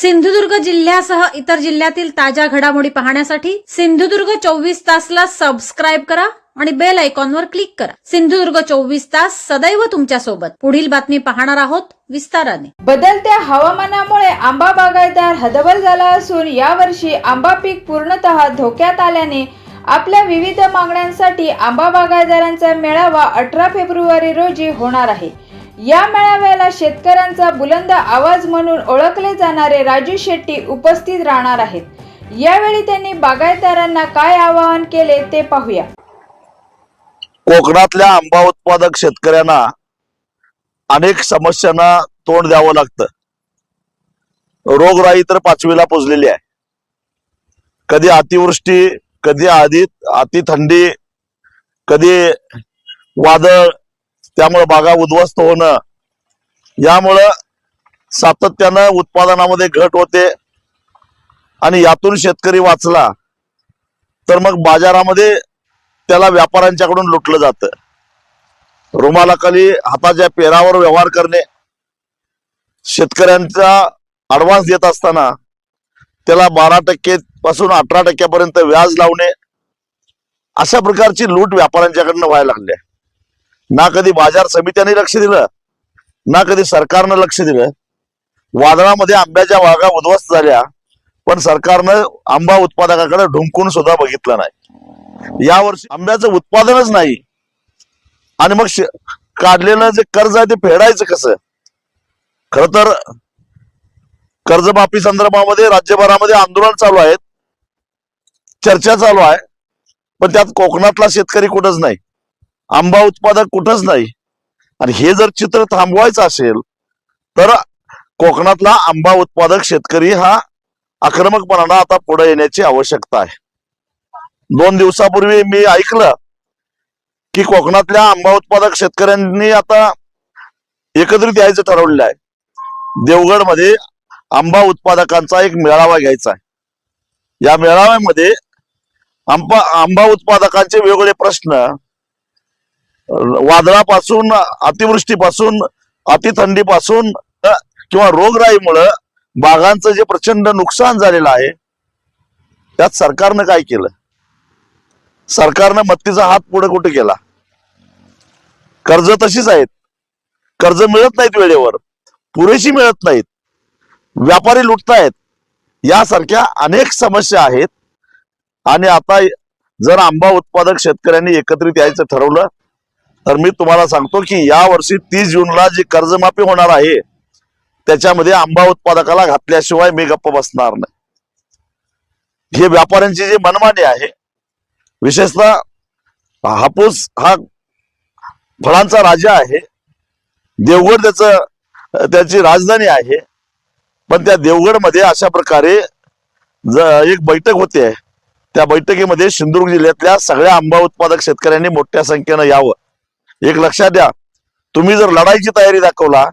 सिंधुदुर्ग जिल्ह्यासह इतर जिल्ह्यातील ताज्या घडामोडी पाहण्यासाठी सिंधुदुर्ग चोवीस तासला सबस्क्राईब करा आणि बेल आयकॉनवर क्लिक करा. सिंधुदुर्ग चोवीस तास सदैव तुमच्यासोबत. पुढील बातमी पाहणार आहोत विस्ताराने. बदलत्या हवामानामुळे आंबा बागायतदार हतबल झाला असून यावर्षी आंबा पीक पूर्णतः धोक्यात आल्याने आपल्या विविध मागण्यांसाठी आंबा बागायतदारांचा मेळावा अठरा फेब्रुवारी रोजी होणार आहे. या मेळाव्याला शेतकऱ्यांचा बुलंद आवाज म्हणून ओळखले जाणारे राजू शेट्टी उपस्थित राहणार आहेत. यावेळी त्यांनी बागायतदारांना काय आवाहन केले ते पाहूया. कोकणातल्या आंबा उत्पादक शेतकऱ्यांना अनेक समस्यांना तोंड द्यावं लागतं. रोगराई तर पाचवीला पोचलेली आहे. कधी अतिवृष्टी कधी आधी अति थंडी कधी वादळ त्यामुळे बागा उद्ध्वस्त होणं. यामुळं सातत्यानं उत्पादनामध्ये घट होते. आणि यातून शेतकरी वाचला. तर मग बाजारामध्ये त्याला व्यापाऱ्यांच्याकडून लुटलं जातं. रुमालाखाली हाताच्या पेरावर व्यवहार करणे. शेतकऱ्यांचा ऍडव्हान्स देत असताना त्याला बारा टक्के पासून अठरा टक्क्यापर्यंत व्याज लावणे. अशा प्रकारची लूट व्यापाऱ्यांच्याकडनं व्हायला लागली. ना कधी बाजार समित्याने लक्ष दिलं ना कधी सरकारनं लक्ष दिलं. वादळामध्ये आंब्याच्या वागा उद्ध्वस्त झाल्या पण सरकारनं आंबा उत्पादकाकडे ढुंकून सुद्धा बघितलं नाही. यावर्षी आंब्याचं उत्पादनच नाही. आणि मग शे- काढलेलं जे कर्ज आहे ते फेडायचं कसं? खर तर कर्जमाफी संदर्भामध्ये राज्यभरामध्ये आंदोलन चालू आहेत. चर्चा चालू आहे. पण त्यात कोकणातला शेतकरी कुठंच नाही. आंबा उत्पादक कुठंच नाही. आणि हे जर चित्र थांबवायचं असेल तर कोकणातला आंबा उत्पादक शेतकरी हा आक्रमकपणानं आता पुढे येण्याची आवश्यकता आहे. दोन दिवसापूर्वी मी ऐकलं की कोकणातल्या आंबा उत्पादक शेतकऱ्यांनी आता एकत्रित यायचं ठरवलेलं आहे. देवगडमध्ये आंबा उत्पादकांचा एक मेळावा घ्यायचा आहे. या मेळाव्यामध्ये आंबा आंबा उत्पादकांचे वेगवेगळे प्रश्न वादळापासून अतिवृष्टीपासून अतिथंडीपासून अ, किंवा रोगराईमुळं बागांचं जे प्रचंड नुकसान झालेलं आहे त्यात सरकारनं काय केलं? सरकारनं मत्तीचा हात पुढे कुठे केला? कर्ज तशीच आहेत. कर्ज मिळत नाहीत वेळेवर. पुरेशी मिळत नाहीत. व्यापारी लुटतायत. यासारख्या अनेक समस्या आहेत. आणि आता जर आंबा उत्पादक शेतकऱ्यांनी एकत्रित यायचं ठरवलं तर मी तुम्हाला सांगतो की या वर्षी तीस जूनला जी कर्जमाफी होणार आहे त्याच्यामध्ये आंबा उत्पादकाला घातल्याशिवाय मी गप्प बसणार नाही. हे व्यापाऱ्यांची जी मनमानी आहे विशेषतः हापूस हा फळांचा राजा आहे देवगड त्याच त्याची राजधानी आहे पण त्या देवगडमध्ये अशा प्रकारे एक बैठक होते. त्या बैठकीमध्ये सिंधुदुर्ग जिल्ह्यातल्या सगळ्या आंबा उत्पादक शेतकऱ्यांनी मोठ्या संख्येनं यावं. एक लक्षात द्या. तुम्ही जर लढाईची तयारी दाखवला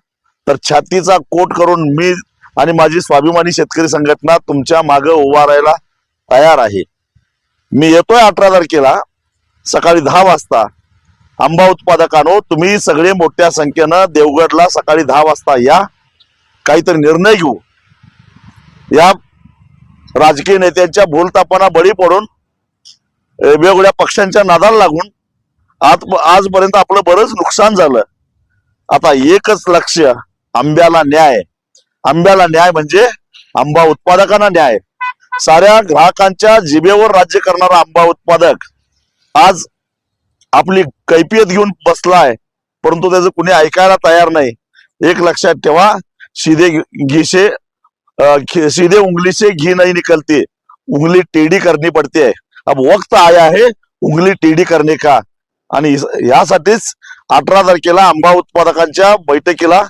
तर छातीचा कोट करून मी आणि माझी स्वाभिमानी शेतकरी संघटना तुमच्या मागे उभा राहायला तयार आहे. मी येतोय अठरा तारखेला सकाळी दहा वाजता. आंबा उत्पादकांनो तुम्ही सगळे मोठ्या संख्येनं देवगडला सकाळी दहा वाजता या. काहीतरी निर्णय घेऊ. या राजकीय नेत्यांच्या भूलतापांना बळी पडून वेगवेगळ्या पक्षांच्या नादाला लागून आज आजपर्यंत आपलं बरंच नुकसान झालं. आता एकच लक्ष आंब्याला न्याय. आंब्याला न्याय म्हणजे आंबा उत्पादकांना न्याय. साऱ्या ग्राहकांच्या जिभेवर राज्य करणारा आंबा उत्पादक आज आपली कैफियत घेऊन बसलाय परंतु त्याचं कुणी ऐकायला तयार नाही. एक लक्षात ठेवा सीधे घी घी- सीधे उंगली से घी नहीं उंगली टेढ़ी करनी पड़ती. है अब वक्त आया है उंगली टेढ़ी करने का? आणि यासाठीच अठरा तारखेला आंबा उत्पादकांच्या बैठकीला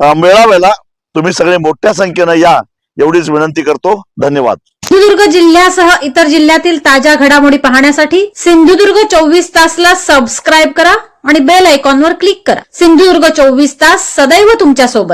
मेळाव्याला तुम्ही सगळे मोठ्या संख्येनं या एवढीच विनंती करतो. धन्यवाद. सिंधुदुर्ग जिल्ह्यासह इतर जिल्ह्यातील ताज्या घडामोडी पाहण्यासाठी सिंधुदुर्ग चोवीस तासला सबस्क्राईब करा आणि बेल आयकॉनवर क्लिक करा. सिंधुदुर्ग चोवीस तास सदैव तुमच्यासोबत